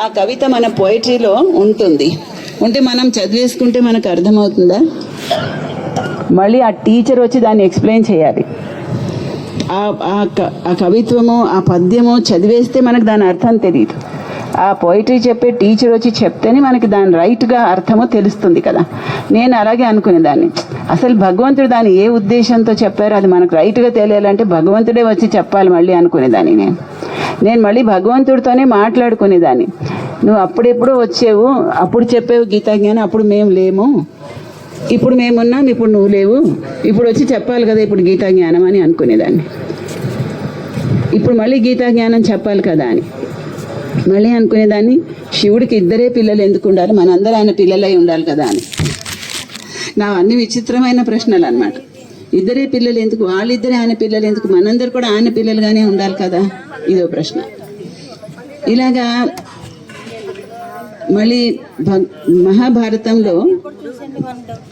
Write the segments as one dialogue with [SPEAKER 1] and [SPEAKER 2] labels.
[SPEAKER 1] ఆ కవిత మన పోయిటరీలో ఉంటుంది. ఉంటే మనం చదివేసుకుంటే మనకు అర్థమవుతుందా? మళ్ళీ ఆ టీచర్ వచ్చి దాన్ని ఎక్స్ప్లెయిన్ చేయాలి. ఆ ఆ క- ఆ కవిత్వము ఆ పద్యము చదివేస్తే మనకు దాని అర్థం తెలియదు ఆ పోయిటరీ చెప్పే టీచర్ వచ్చి చెప్తేనే మనకి దాని రైట్గా అర్థమో తెలుస్తుంది కదా. నేను అలాగే అనుకునేదాన్ని. అసలు భగవంతుడు దాన్ని ఏ ఉద్దేశంతో చెప్పారో అది మనకు రైట్గా తెలియాలంటే భగవంతుడే వచ్చి చెప్పాలి మళ్ళీ అనుకునేదాన్ని నేను. నేను మళ్ళీ భగవంతుడితోనే మాట్లాడుకునేదాన్ని. నువ్వు అప్పుడెప్పుడు వచ్చేవు అప్పుడు చెప్పేవు గీతా జ్ఞానం అప్పుడు మేము లేము. ఇప్పుడు మేమున్నాం ఇప్పుడు నువ్వు లేవు. ఇప్పుడు వచ్చి చెప్పాలి కదా ఇప్పుడు గీతా జ్ఞానం అని అనుకునేదాన్ని. ఇప్పుడు మళ్ళీ గీతా జ్ఞానం చెప్పాలి కదా అని. మళ్ళీ అనుకునేదాన్ని శివుడికి ఇద్దరే పిల్లలు ఎందుకు ఉండాలి? మనందరూ ఆయన పిల్లలై ఉండాలి కదా అని. నా అన్ని విచిత్రమైన ప్రశ్నలు అన్నమాట ఇద్దరే పిల్లలు ఎందుకు? వాళ్ళిద్దరే ఆయన పిల్లలు ఎందుకు? మనందరు కూడా ఆయన పిల్లలుగానే ఉండాలి కదా? ఇదో ప్రశ్న. ఇలాగా మళ్ళీ మహాభారతంలో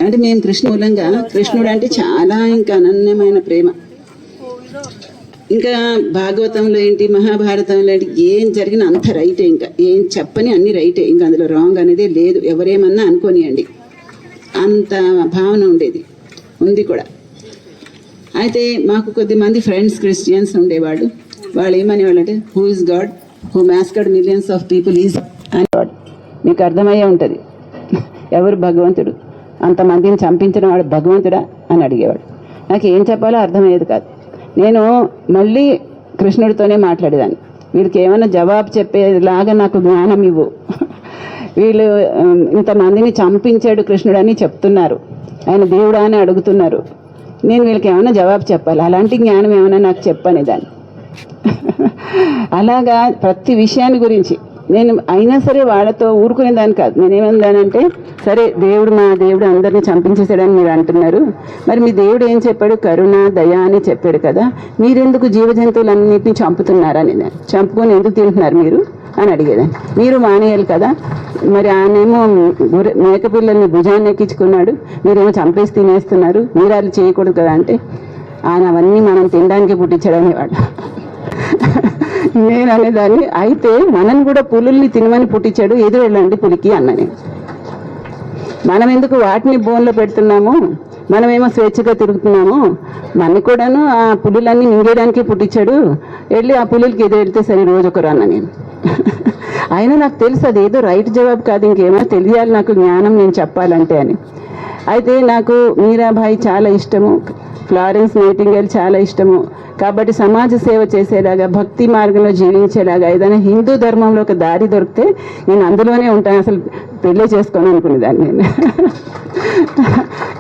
[SPEAKER 1] అంటే మేము కృష్ణ మూలంగా కృష్ణుడు అంటే చాలా ఇంకా అనన్యమైన ప్రేమ. ఇంకా భాగవతంలో ఏంటి మహాభారతంలో ఏంటి ఏం జరిగినా అంత రైటే ఇంకా. ఏం చెప్పని అన్ని రైటే. ఇంకా అందులో రాంగ్ అనేది లేదు. ఎవరేమన్నా అనుకోనియండి. అంత భావన ఉండేది. ఉంది కూడా. అయితే మాకు కొద్దిమంది ఫ్రెండ్స్ క్రిస్టియన్స్ ఉండేవాళ్ళు. వాళ్ళు ఏమనేవాళ్ళంటే who is God who massacred millions of people is అనేవాడు మీకు అర్థమయ్యే ఉంటుంది. ఎవరు భగవంతుడు? అంతమందిని చంపించిన వాడు భగవంతుడా అని అడిగేవాడు. నాకు ఏం చెప్పాలో అర్థమయ్యేది కాదు. నేను మళ్ళీ కృష్ణుడితోనే మాట్లాడేదాన్ని. వీళ్ళకి ఏమైనా జవాబు చెప్పేలాగా నాకు జ్ఞానం ఇవ్వు. వీళ్ళు ఇంతమందిని చంపించాడు కృష్ణుడు అని చెప్తున్నారు. ఆయన దేవుడా అని అడుగుతున్నారు. నేను వీళ్ళకి ఏమైనా జవాబు చెప్పాలి. అలాంటి జ్ఞానం ఏమైనా నాకు చెప్పని దాన్ని. అలాగా ప్రతి విషయాన్ని గురించి నేను అయినా సరే వాళ్ళతో ఊరుకునేదాన్ని కాదు. నేనేమందానంటే సరే దేవుడు మా దేవుడు అందరినీ చంపించేశాడని మీరు అంటున్నారు. మరి మీ దేవుడు ఏం చెప్పాడు? కరుణ దయ అని చెప్పాడు కదా. మీరెందుకు జీవజంతువులన్నింటినీ చంపుతున్నారని నేను. చంపుకొని ఎందుకు తింటున్నారు మీరు అని అడిగేదాన్ని. మీరు మానేయాలి కదా. మరి ఆయనేమో గుర్రె- మేకపిల్లల్ని భుజాన్ని ఎక్కించుకున్నాడు. మీరేమో చంపేసి తినేస్తున్నారు. మీరు అది చేయకూడదు కదా అంటే ఆయన అవన్నీ మనం తినడానికి పుట్టించడమేవాడు నేను అనేదాన్ని అయితే మనని కూడా పులుల్ని తినమని పుట్టించాడు ఎదురు వెళ్ళండి పులికి అన్నని. మనం ఎందుకు వాటిని బోన్లో పెడుతున్నాము? మనమేమో స్వేచ్ఛగా తిరుగుతున్నాము? మన కూడాను ఆ పులులన్నీ మింగేయడానికి పుట్టించాడు. వెళ్ళి ఆ పులులకి ఎదురు వెళ్తే సరే రోజు ఒకరు అన్న నేను అయినా నాకు తెలుసు అది ఏదో రైట్ జవాబు కాదు ఇంకేమో తెలియాలి నాకు జ్ఞానం నేను చెప్పాలంటే అని. అయితే నాకు మీరాబాయి చాలా ఇష్టము. ఫ్లారెన్స్ నైటింగేల్ చాలా ఇష్టము. కాబట్టి సమాజ సేవ చేసేలాగా భక్తి మార్గంలో జీవించేలాగా ఏదైనా హిందూ ధర్మంలో ఒక దారి దొరికితే నేను అందులోనే ఉంటాను. అసలు పెళ్ళి చేసుకోను అనుకునేదాన్ని నేను.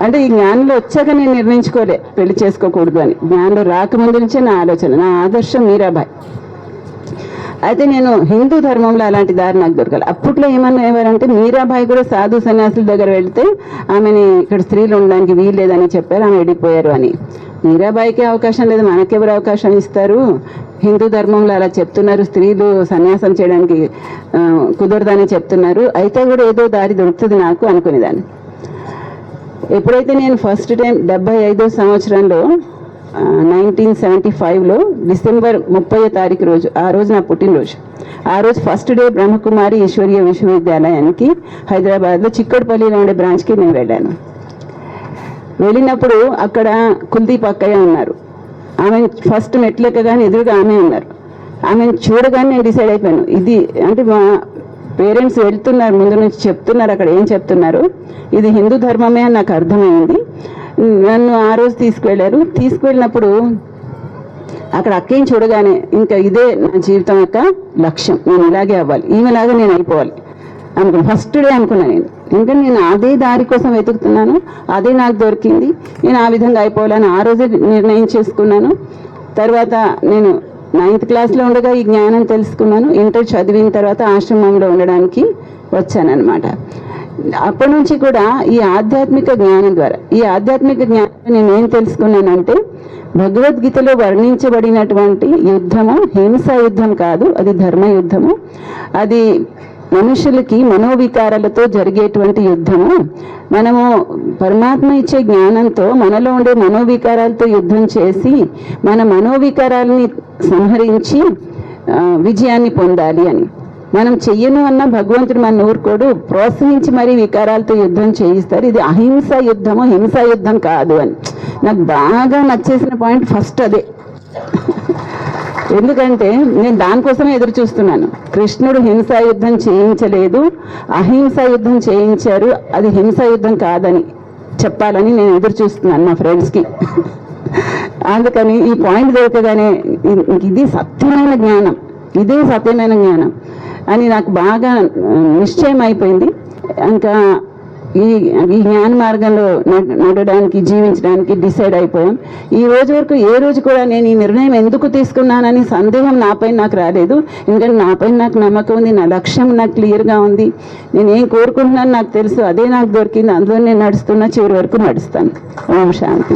[SPEAKER 1] అంటే ఈ జ్ఞానంలో వచ్చాక నేను నిర్ణయించుకోలే పెళ్ళి చేసుకోకూడదు అని. జ్ఞానంలో రాకముందు నుంచే నా ఆలోచన నా ఆదర్శం మీరాబాయి. అయితే నేను హిందూ ధర్మంలో అలాంటి దారి నాకు దొరకాలి. అప్పట్లో ఏమన్నా ఎవరంటే మీరాబాయి కూడా సాధు సన్యాసుల దగ్గర వెళ్తే ఆమెని ఇక్కడ స్త్రీలు ఉండడానికి వీలు లేదని చెప్పారు ఆమె వెళ్ళిపోయారు అని. మీరాబాయికి అవకాశం లేదు మనకెవరు అవకాశం ఇస్తారు? హిందూ ధర్మంలో అలా చెప్తున్నారు స్త్రీలు సన్యాసం చేయడానికి కుదరదని చెప్తున్నారు. అయితే కూడా ఏదో దారి దొరుకుతుంది నాకు అనుకునేదాన్ని. ఎప్పుడైతే నేను ఫస్ట్ టైం డెబ్బై ఐదో సంవత్సరంలో నైన్టీన్ సెవెంటీ ఫైవ్లో డిసెంబర్ ముప్పై తారీఖు రోజు ఆ రోజు నా పుట్టినరోజు. ఆ రోజు ఫస్ట్ డే బ్రహ్మకుమారి ఈశ్వరీయ విశ్వవిద్యాలయానికి హైదరాబాద్లో చిక్కడపల్లిలో ఉండే బ్రాంచ్కి నేను వెళ్ళాను. వెళ్ళినప్పుడు అక్కడ కుల్దీప్ అక్కయ్య ఉన్నారు. ఆమె ఫస్ట్ మెట్లెక్క కానీ ఎదురుగా ఆమె ఉన్నారు. ఆమెను చూడగానే నేను డిసైడ్ అయిపోయాను. ఇది అంటే మా పేరెంట్స్ వెళ్తున్నారు ముందు నుంచి చెప్తున్నారు అక్కడ ఏం చెప్తున్నారు? ఇది హిందూ ధర్మమే అని నాకు అర్థమైంది. నన్ను ఆ రోజు తీసుకువెళ్ళారు తీసుకువెళ్ళినప్పుడు అక్కడ అక్కేం చూడగానే ఇంకా ఇదే నా జీవితం యొక్క లక్ష్యం. నేను ఇలాగే అవ్వాలి. ఈమెలాగా నేను అయిపోవాలి అనుకున్నా. ఫస్ట్ డే అనుకున్నాను నేను. ఇంకా నేను అదే దారి కోసం వెతుకుతున్నాను. అదే నాకు దొరికింది. నేను ఆ విధంగా అయిపోవాలని ఆ రోజే నిర్ణయం చేసుకున్నాను. తర్వాత నేను నైన్త్ క్లాస్లో ఉండగా ఈ జ్ఞానం తెలుసుకున్నాను. ఇంటర్ చదివిన తర్వాత ఆశ్రమంలో ఉండడానికి వచ్చానన్నమాట. అప్పటి నుంచి కూడా ఈ ఆధ్యాత్మిక జ్ఞానం ద్వారా ఈ ఆధ్యాత్మిక జ్ఞానం నేను ఏం తెలుసుకున్నానంటే భగవద్గీతలో వర్ణించబడినటువంటి యుద్ధము హింస యుద్ధం కాదు అది ధర్మ యుద్ధము అది మనుషులకి మనోవికారాలతో జరిగేటువంటి యుద్ధము. మనము పరమాత్మ ఇచ్చే జ్ఞానంతో మనలో ఉండే మనోవికారాలతో యుద్ధం చేసి మన మనోవికారాలని సంహరించి విజయాన్ని పొందాలి అని. మనం చెయ్యను అన్న భగవంతుడు మన ఊరుకోడు ప్రోత్సహించి మరీ వికారాలతో యుద్ధం చేయిస్తారు. ఇది అహింస యుద్ధము హింసా యుద్ధం కాదు అని. నాకు బాగా నచ్చేసిన పాయింట్ ఫస్ట్ అదే. ఎందుకంటే నేను దానికోసమే ఎదురు చూస్తున్నాను. కృష్ణుడు హింసా యుద్ధం చేయించలేదు. అహింసా యుద్ధం చేయించారు. అది హింస యుద్ధం కాదని చెప్పాలని నేను ఎదురు చూస్తున్నాను మా ఫ్రెండ్స్కి. అందుకని ఈ పాయింట్ దొరకగానే ఇది సత్యమైన జ్ఞానం. ఇదే సత్యమైన జ్ఞానం. అని నాకు బాగా నిశ్చయం అయిపోయింది ఇంకా ఈ ఈ జ్ఞాన మార్గంలో నడ- నడవడానికి జీవించడానికి డిసైడ్ అయిపోయాం. ఈ రోజు వరకు ఏ రోజు కూడా నేను ఈ నిర్ణయం ఎందుకు తీసుకున్నానని సందేహం నాపై నాకు రాలేదు. ఎందుకంటే నాపై నాకు నమ్మకం ఉంది నా లక్ష్యం నాకు క్లియర్గా ఉంది. నేను ఏం కోరుకుంటున్నాను నాకు తెలుసు అదే నాకు దొరికింది అందులో నేను నడుస్తున్నా చివరి వరకు నడుస్తాను. ఓం శాంతి.